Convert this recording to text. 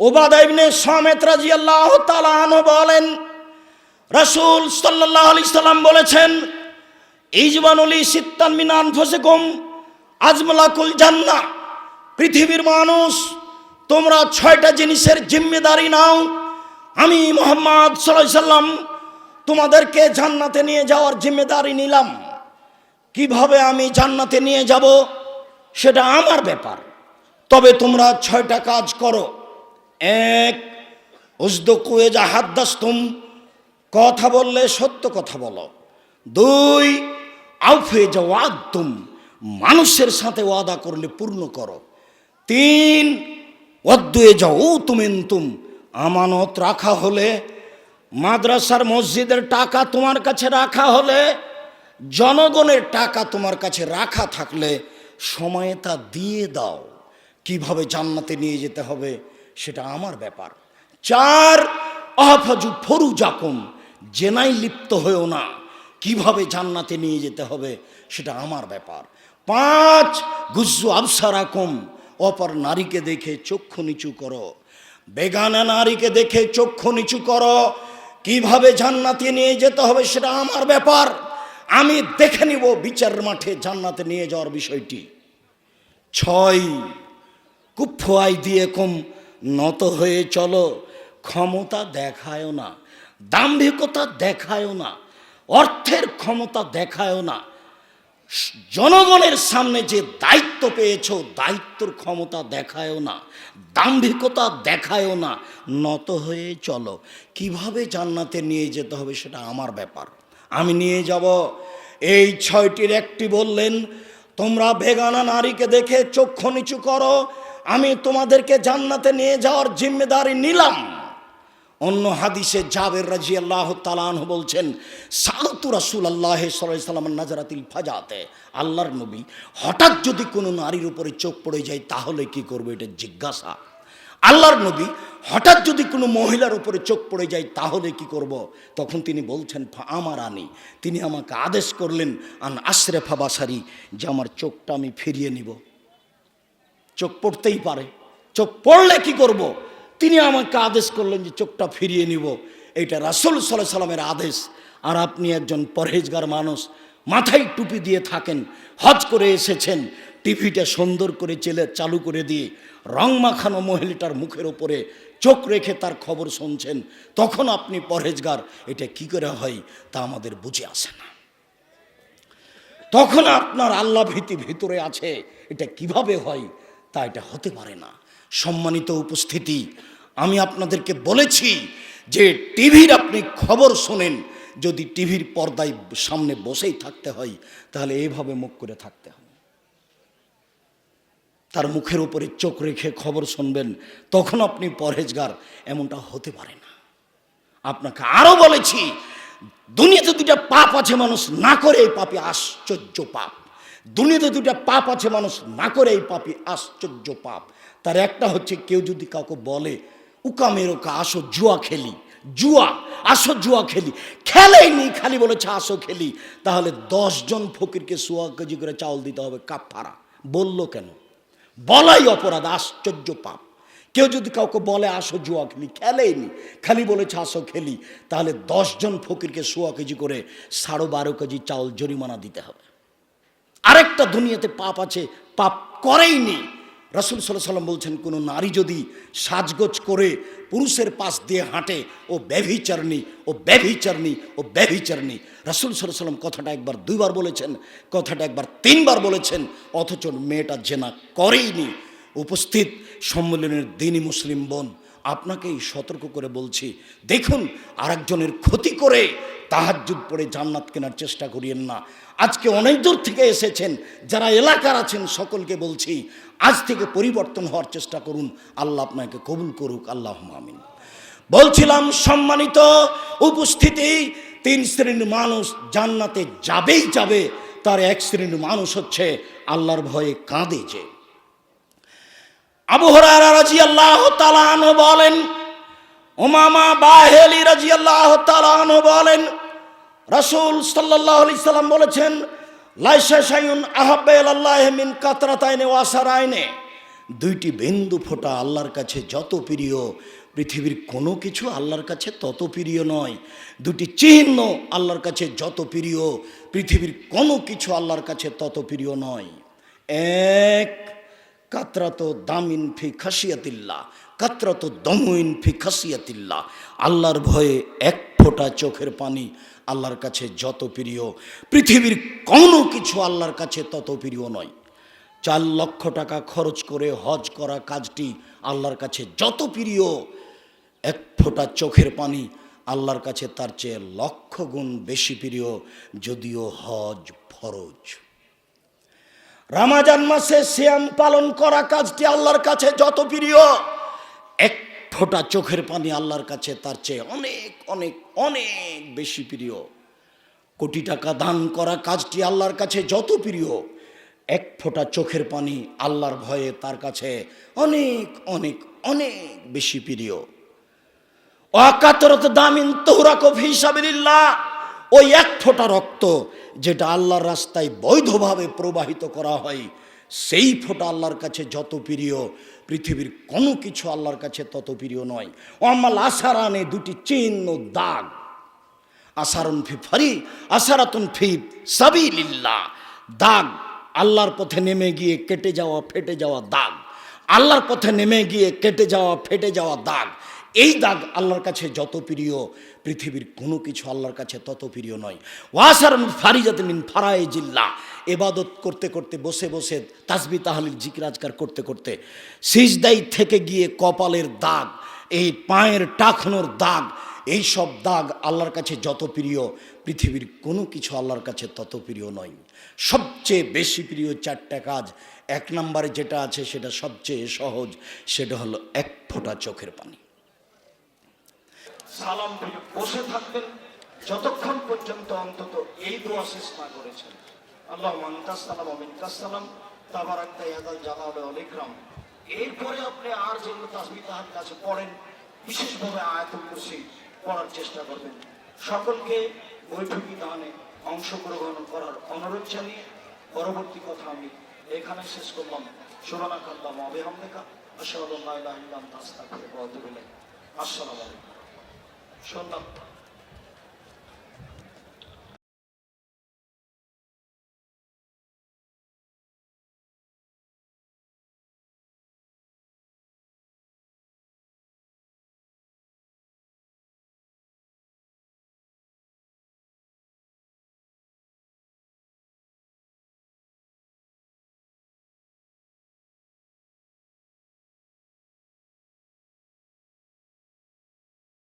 ওবাদা ইবনে সামেত রাদিয়াল্লাহু তাআলা আনহু বলেন, রাসূল সাল্লাল্লাহু আলাইহি সাল্লাম বলেছেন, ইজবানুলি সিত্তান মিন আনফুসিকুম আজমালাকুল জান্নাহ পৃথিবীর মানুষ, তোমরা ছয়টা জিনিসের জিম্মেদারি নাও। আমি মোহাম্মদ সাল্লাল্লাহু সাল্লাম তোমাদেরকে জান্নাতে নিয়ে যাওয়ার জিম্মেদারি নিলাম। কীভাবে আমি জান্নাতে নিয়ে যাব, সেটা আমার ব্যাপার। তবে তোমরা ছয়টা কাজ করো। এক, উজদকুয়ে যা হাদ্দাস্তুম, কথা বললে সত্য কথা বলো। দুই, আউফে যা ওয়াদ্তুম, মানুষের সাথে ওয়াদা করলে পূর্ণ করো। তিন অদ্দুয়ে যাও তুমেন্তুম আমানত রাখা হলে, মাদ্রাসার মসজিদের টাকা তোমার কাছে রাখা হলে, জনগণের টাকা তোমার কাছে রাখা থাকলে, সময়ে তা দিয়ে দাও। কীভাবে জান্নাতে নিয়ে যেতে হবে? সেটা আমার ব্যাপার। চার, আহফাজু ফরু জাকুম জেনাই লিপ্ত হয়েও না। কীভাবে জান্নাতে নিয়ে যেতে হবে সেটা আমার ব্যাপার। পাঁচ, গুজ্জু আবসারাকুম, অপর নারীকে দেখে চক্ষু নিচু করো। বেগানা নারীকে দেখে চক্ষু নিচু করো। কীভাবে জান্নাতে নিয়ে যেতে হবে সেটা আমার ব্যাপার। আমি দেখে নিব বিচার মাঠে জান্নাতে নিয়ে যাওয়ার বিষয়টি। ছয় কুফাই দিয়ে কম নত হয়ে চলো, ক্ষমতা দেখায়ও না, দাম্ভিকতা দেখায়ও না, অর্থের ক্ষমতা দেখায়ও না। জনগণের সামনে যে দায়িত্ব পেয়েছ, দায়িত্বর ক্ষমতা দেখায়ও না, দাম্ভিকতা দেখায়ও না, নত হয়ে চলো। কীভাবে জান্নাতে নিয়ে যেতে হবে সেটা আমার ব্যাপার। আমি নিয়ে যাব। এই ছয়টির একটি বললেন, তোমরা বেগানা নারীকে দেখে চক্ষু নিচু করো আমি তোমাদেরকে জান্নাতে নিয়ে যাওয়ার জিম্মেদারি নিলাম। অন্য হাদিসে জাবের রাজি আল্লাহ তালান বলছেন, সালতু রাসুল আল্লাহ সাল্লাম নাজারাতিল ফাজাতে। আল্লাহর নবী হঠাৎ যদি কোনো নারীর উপরে চোখ পড়ে যায়, তাহলে কি করবে এটা জিজ্ঞাসা। আল্লাহর নবী হঠাৎ যদি কোনো মহিলার উপরে চোখ পড়ে যায়, তাহলে কি করব? তখন তিনি বলছেন আমার আনি। তিনি আমাকে আদেশ করলেন, আন আশরেফা বাসারি যে আমার চোখটা আমি ফিরিয়ে নিব। চোখ পড়তেই পারে। চোখ পড়লে কি করব। তিনি আমাকে আদেশ করলেন যে চোখটা ফিরিয়ে নিব। এটা রাসুল সাল্লাহ সাল্লামের আদেশ। আর আপনি একজন পরহেজগার মানুষ, মাথায় টুপি দিয়ে থাকেন, হজ করে এসেছেন, টিভিটা সুন্দর করে চেলে, চালু করে দিয়ে, রং মাখানো মহিলাটার মুখের ওপরে চোখ রেখে তার খবর শুনছেন, তখন আপনি পরহেজগার। এটা কি করে হয়? তা আমাদের বুঝে আসে না। তখন আপনার আল্লাহ ভীতি ভিতরে আছে। এটা কীভাবে হয়? তা এটা হতে পারে না। সম্মানিত উপস্থিতি, আমি আপনাদেরকে বলেছি যে টিভির আপনি খবর শোনেন, যদি টিভির পর্দায় সামনে বসেই থাকতে হয়, তাহলে এইভাবে মুখ করে থাকতে হবে। তার মুখের উপরে চোখ রেখে খবর শুনবেন, তখন আপনি পরহেজগার, এমনটা হতে পারে না। আপনাকে আরও বলেছি, দুনিয়াতে দুটা পাপ আছে মানুষ, না করে এই পাপে আশ্চর্য পাপ। দুনিয়াতে দুটা পাপ আছে, মানুষ না করে এই পাপে আশ্চর্য পাপ। তার একটা হচ্ছে, কেউ যদি কাউকে বলে, উকা মেরোকা আসো জুয়া খেলি, জুয়া, আসো জুয়া খেলি, খেলেই নি খালি বলেছে আসো খেলি। তাহলে দশজন ফকিরকে সোয়া কেজি করে চাউল দিতে হবে কাপড়া বলল কেন? বলাই অপরাধ, আশ্চর্য পাপ। কেউ যদি কাউকে বলে, আসো জুয়া খেলি, খেলেই নি খালি বলেছে আসো খেলি, তাহলে দশজন ফকিরকে সোয়া কেজি করে সাড়ে বারো কেজি চাউল জরিমানা দিতে হবে। আরেকটা দুনিয়াতে পাপ আছে, পাপ করেইনি রাসুল সাল্লাহ সাল্লাম বলছেন, কোনো নারী যদি সাজগোজ করে পুরুষের পাশ দিয়ে হাঁটে, ও ব্যভিচারণী ও ব্যভিচারণী ও ব্যভিচারণী। রসুল সাল্লাহ সাল্লাম কথাটা একবার দুইবার বলেছেন, কথাটা একবার তিনবার বলেছেন, অথচ মেয়েটা জেনা করেইনি উপস্থিত সম্মেলনের দিনই মুসলিম বোন আপনাকেই সতর্ক করে বলছি, দেখুন, আরেকজনের ক্ষতি করে তাহাজ্জুদ পড়ে জান্নাত কেনার চেষ্টা করিয়েন না। আজকে অনেক দূর থেকে এসেছেন, যারা এলাকার আছেন, সকলকে বলছি, আজ থেকে পরিবর্তন হওয়ার চেষ্টা করুন। আল্লাহ আপনাকে কবুল করুক আল্লাহ আমিন। বলছিলাম, সম্মানিত উপস্থিতি, তিন শ্রেণির মানুষ জান্নাতে যাবেই যাবে, তার এক শ্রেণির মানুষ হচ্ছে, আল্লাহর ভয়ে কাঁদে যে। বলেন ওমামা বলেন বলেছেন ওয়াসারাইনে দুইটি বিন্দু ফোঁটা আল্লাহর কাছে যত প্রিয়, পৃথিবীর কোনো কিছু আল্লাহর কাছে তত প্রিয় নয়। দুটি চিহ্ন আল্লাহর কাছে যত প্রিয়, পৃথিবীর কোনো কিছু আল্লাহর কাছে তত প্রিয় নয়। এক কাতরাত দামিন ফি খাসিয়াতিল্লাহ কাতরাত দমইন ফি খাসিয়াতিল্লাহ আল্লাহর ভয়ে এক ফোঁটা চোখের পানি আল্লাহর কাছে যত প্রিয়। পৃথিবীর কোনো কিছু আল্লাহর কাছে তত প্রিয় নয়। চার লক্ষ টাকা খরচ করে হজ করা কাজটি আল্লাহর কাছে যত প্রিয়, এক ফোঁটা চোখের পানি আল্লাহর কাছে তার চেয়ে লক্ষ গুণ বেশি প্রিয়, যদিও হজ ফরজ। রামাজান মাসে শ্যাম পালন করা কাজটি আল্লাহর কাছে যত প্রিয়, এক ফোঁটা চোখের পানি আল্লাহর কাছে তার চেয়ে অনেক অনেক অনেক বেশি প্রিয়। কোটি টাকা দান করা কাজটি আল্লাহর কাছে যত প্রিয়, এক ফোঁটা চোখের পানি আল্লাহর ভয়ে তার কাছে অনেক অনেক অনেক বেশি প্রিয়। অকাতরত দামিন তোহরাকফ হিসাবিল্লাহ, ওই এক ফোঁটা রক্ত যেটা আল্লাহর রাস্তায় বৈধভাবে প্রবাহিত করা হয়, সেই ফোঁটা আল্লাহর কাছে যত প্রিয়। পৃথিবীর কোনো কিছু আল্লাহর কাছে তত প্রিয় নয়। অমাল আসারানে দুটি চিহ্ন দাগ। আসারুন ফি ফারি, আসারাতুন ফি সাবিলিল্লাহ। দাগ, আল্লাহর পথে নেমে গিয়ে কেটে যাওয়া, ফেটে যাওয়া দাগ। আল্লাহর পথে নেমে গিয়ে কেটে যাওয়া, ফেটে যাওয়া দাগ। এই দাগ আল্লাহর কাছে যত প্রিয়, পৃথিবীর কোনো কিছু আল্লাহর কাছে তত প্রিয় নয়। ওয়াসারুন ফারিজাত মিন ফারায়ে জিল্লা এবাদত করতে করতে, বসে বসে তাসবি তাহালিল জিকিরাজকার করতে করতে সিজদাই থেকে গিয়ে কপালের দাগ, এই পায়ের টাকনোর দাগ, এই সব দাগ আল্লাহর কাছে যত প্রিয়, পৃথিবীর কোনো কিছু আল্লাহর কাছে তত প্রিয় নয়। সবচেয়ে বেশি প্রিয় চারটা কাজ, এক নম্বরে যেটা আছে সেটা সবচেয়ে সহজ, সেটা হলো এক ফোঁটা চোখের পানি। সালাম বসে থাকবেন যতক্ষণ পর্যন্ত অন্তত এই দোয়া শেষ না করেছেন। আল্লাহ মান্তাসালাম অমিনকাসালাম তাবারাক্তা ইয়াদাল জালাল ওয়াল ইকরাম। এরপরে আপনি আর যেগুলো তাসবিহ তাহার কাছে পড়েন, বিশেষভাবে আয়াতুল কুরসি পড়ার চেষ্টা করবেন। সকলকে বৈঠকি দানে অংশগ্রহণ করার অনুরোধ জানিয়ে পরবর্তী কথা আমি এখানে শেষ করলাম। আনতা, আস্তাগফিরুকা ওয়া আতুবু ইলাইক। আসসালামু আলাইকুম। সন্তান।